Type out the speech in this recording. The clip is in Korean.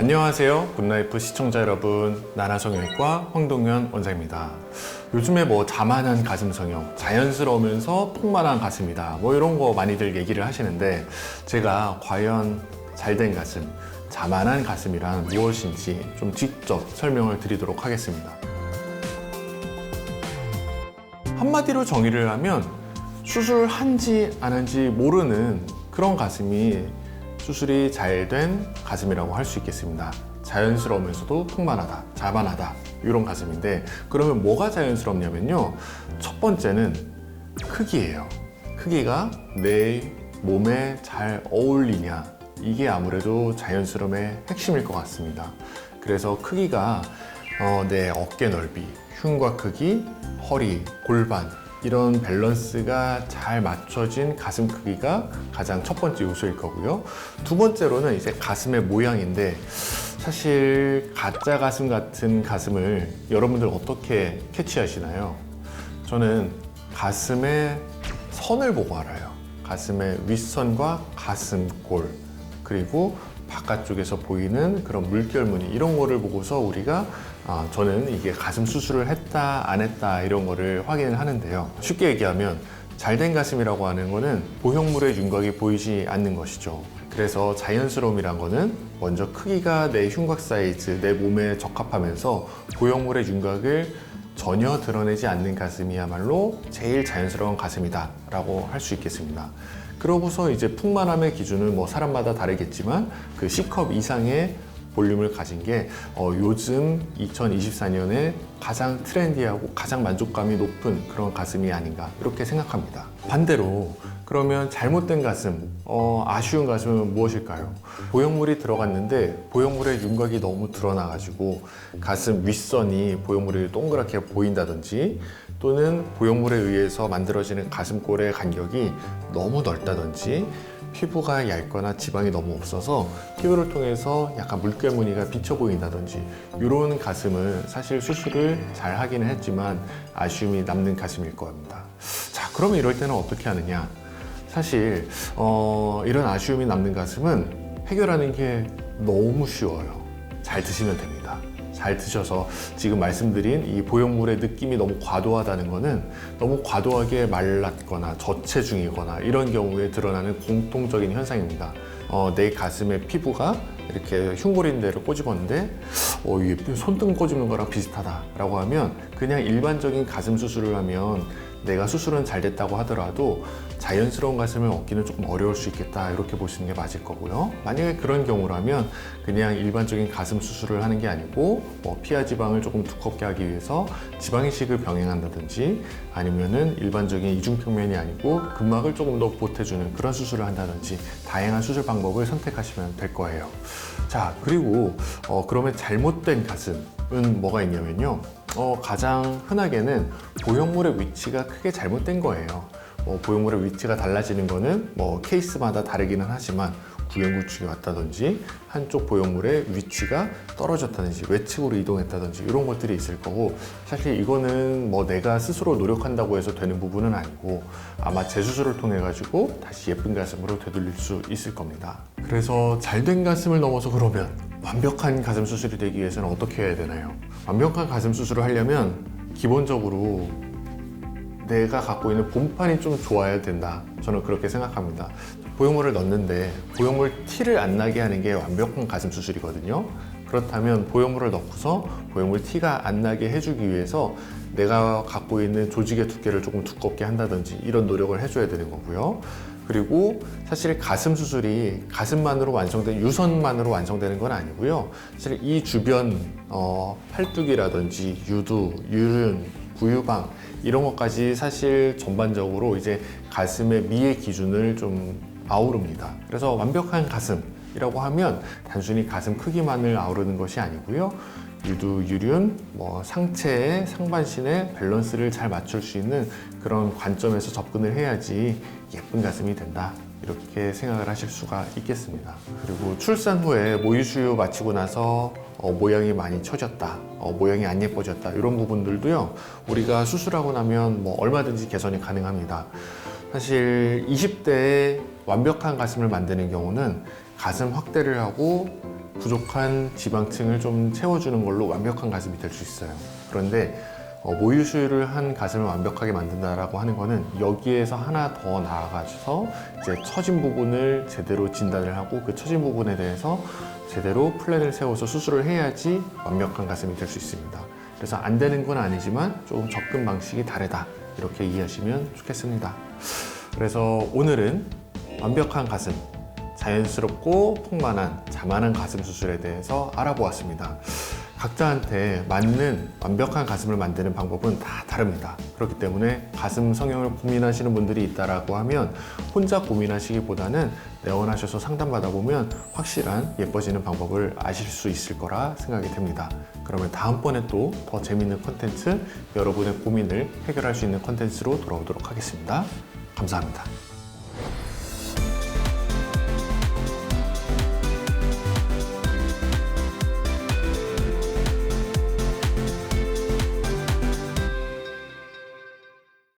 안녕하세요. 굿라이프 시청자 여러분. 나나성형외과 황동현 원장입니다. 요즘에 뭐 자만한 가슴 성형, 자연스러우면서 풍만한 가슴이다. 뭐 이런 거 많이들 얘기를 하시는데 제가 과연 잘된 가슴, 자만한 가슴이란 무엇인지 좀 직접 설명을 드리도록 하겠습니다. 한마디로 정의를 하면 수술한지 안 한지 모르는 그런 가슴이 수술이 잘 된 가슴이라고 할 수 있겠습니다. 자연스러우면서도 풍만하다, 자만하다 이런 가슴인데 그러면 뭐가 자연스럽냐면요. 첫 번째는 크기예요. 크기가 내 몸에 잘 어울리냐 이게 아무래도 자연스러움의 핵심일 것 같습니다. 그래서 크기가 어, 내 어깨 넓이, 흉곽 크기, 허리, 골반 이런 밸런스가 잘 맞춰진 가슴 크기가 가장 첫 번째 요소일 거고요. 두 번째로는 이제 가슴의 모양인데 사실 가짜 가슴 같은 가슴을 여러분들 어떻게 캐치하시나요? 저는 가슴의 선을 보고 알아요. 가슴의 윗선과 가슴골 그리고 바깥쪽에서 보이는 그런 물결무늬 이런 거를 보고서 우리가 아, 저는 이게 가슴 수술을 했다 안 했다 이런 거를 확인을 하는데요. 쉽게 얘기하면 잘된 가슴이라고 하는 거는 보형물의 윤곽이 보이지 않는 것이죠. 그래서 자연스러움이란 거는 먼저 크기가 내 흉곽 사이즈, 내 몸에 적합하면서 보형물의 윤곽을 전혀 드러내지 않는 가슴이야말로 제일 자연스러운 가슴이다 라고 할 수 있겠습니다. 그러고서 이제 풍만함의 기준은 뭐 사람마다 다르겠지만 그 C컵 이상의 볼륨을 가진 게 어, 요즘 2024년에 가장 트렌디하고 가장 만족감이 높은 그런 가슴이 아닌가 이렇게 생각합니다. 반대로 그러면 잘못된 가슴, 어, 아쉬운 가슴은 무엇일까요? 보형물이 들어갔는데 보형물의 윤곽이 너무 드러나가지고 가슴 윗선이 보형물이 동그랗게 보인다든지 또는 보형물에 의해서 만들어지는 가슴골의 간격이 너무 넓다든지 피부가 얇거나 지방이 너무 없어서 피부를 통해서 약간 물결 무늬가 비쳐 보인다든지 이런 가슴은 사실 수술을 잘 하기는 했지만 아쉬움이 남는 가슴일 겁니다. 자, 그러면 이럴 때는 어떻게 하느냐? 사실 어, 이런 아쉬움이 남는 가슴은 해결하는 게 너무 쉬워요. 잘 드시면 됩니다. 잘 드셔서 지금 말씀드린 이 보형물의 느낌이 너무 과도하다는 거는 너무 과도하게 말랐거나 저체중이거나 이런 경우에 드러나는 공통적인 현상입니다. 어, 내 가슴의 피부가 이렇게 흉골인 데를 꼬집었는데 어, 이게 손등 꼬집는 거랑 비슷하다라고 하면 그냥 일반적인 가슴 수술을 하면 내가 수술은 잘 됐다고 하더라도 자연스러운 가슴을 얻기는 조금 어려울 수 있겠다 이렇게 보시는 게 맞을 거고요. 만약에 그런 경우라면 그냥 일반적인 가슴 수술을 하는 게 아니고 뭐 피하 지방을 조금 두껍게 하기 위해서 지방 이식을 병행한다든지 아니면은 일반적인 이중 평면이 아니고 근막을 조금 더 보태주는 그런 수술을 한다든지 다양한 수술 방법을 선택하시면 될 거예요. 자 그리고 어, 그러면 잘못된 가슴은 뭐가 있냐면요. 어, 가장 흔하게는 보형물의 위치가 크게 잘못된 거예요. 뭐 보형물의 위치가 달라지는 거는 뭐 케이스마다 다르기는 하지만 구형 구축이 왔다든지 한쪽 보형물의 위치가 떨어졌다든지 외측으로 이동했다든지 이런 것들이 있을 거고 사실 이거는 뭐 내가 스스로 노력한다고 해서 되는 부분은 아니고 아마 재수술을 통해 가지고 다시 예쁜 가슴으로 되돌릴 수 있을 겁니다. 그래서 잘된 가슴을 넘어서 그러면 완벽한 가슴 수술이 되기 위해서는 어떻게 해야 되나요? 완벽한 가슴 수술을 하려면 기본적으로 내가 갖고 있는 본판이 좀 좋아야 된다. 저는 그렇게 생각합니다. 보형물을 넣는데 보형물 티를 안 나게 하는 게 완벽한 가슴 수술이거든요. 그렇다면 보형물을 넣고서 보형물 티가 안 나게 해주기 위해서 내가 갖고 있는 조직의 두께를 조금 두껍게 한다든지 이런 노력을 해줘야 되는 거고요. 그리고 사실 가슴 수술이 가슴만으로 완성된 유선만으로 완성되는 건 아니고요. 사실 이 주변 어, 팔뚝이라든지 유두, 유륜, 구유방 이런 것까지 사실 전반적으로 이제 가슴의 미의 기준을 좀 아우릅니다. 그래서 완벽한 가슴이라고 하면 단순히 가슴 크기만을 아우르는 것이 아니고요. 유두, 유륜, 뭐 상체의 상반신의 밸런스를 잘 맞출 수 있는 그런 관점에서 접근을 해야지 예쁜 가슴이 된다. 이렇게 생각을 하실 수가 있겠습니다. 그리고 출산 후에 모유 수유 마치고 나서 어, 모양이 많이 처졌다, 어, 모양이 안 예뻐졌다 이런 부분들도요. 우리가 수술하고 나면 뭐 얼마든지 개선이 가능합니다. 사실 20대에 완벽한 가슴을 만드는 경우는 가슴 확대를 하고 부족한 지방층을 좀 채워주는 걸로 완벽한 가슴이 될 수 있어요. 그런데 어, 모유수유를 한 가슴을 완벽하게 만든다라고 하는 거는 여기에서 하나 더 나아가서 이제 처진 부분을 제대로 진단을 하고 그 처진 부분에 대해서 제대로 플랜을 세워서 수술을 해야지 완벽한 가슴이 될 수 있습니다. 그래서 안 되는 건 아니지만 조금 접근 방식이 다르다 이렇게 이해하시면 좋겠습니다. 그래서 오늘은 완벽한 가슴, 자연스럽고 풍만한 자만한 가슴 수술에 대해서 알아보았습니다. 각자한테 맞는 완벽한 가슴을 만드는 방법은 다 다릅니다. 그렇기 때문에 가슴 성형을 고민하시는 분들이 있다라고 하면 혼자 고민하시기보다는 내원하셔서 상담받아 보면 확실한 예뻐지는 방법을 아실 수 있을 거라 생각이 됩니다. 그러면 다음번에 또 더 재밌는 컨텐츠, 여러분의 고민을 해결할 수 있는 컨텐츠로 돌아오도록 하겠습니다. 감사합니다.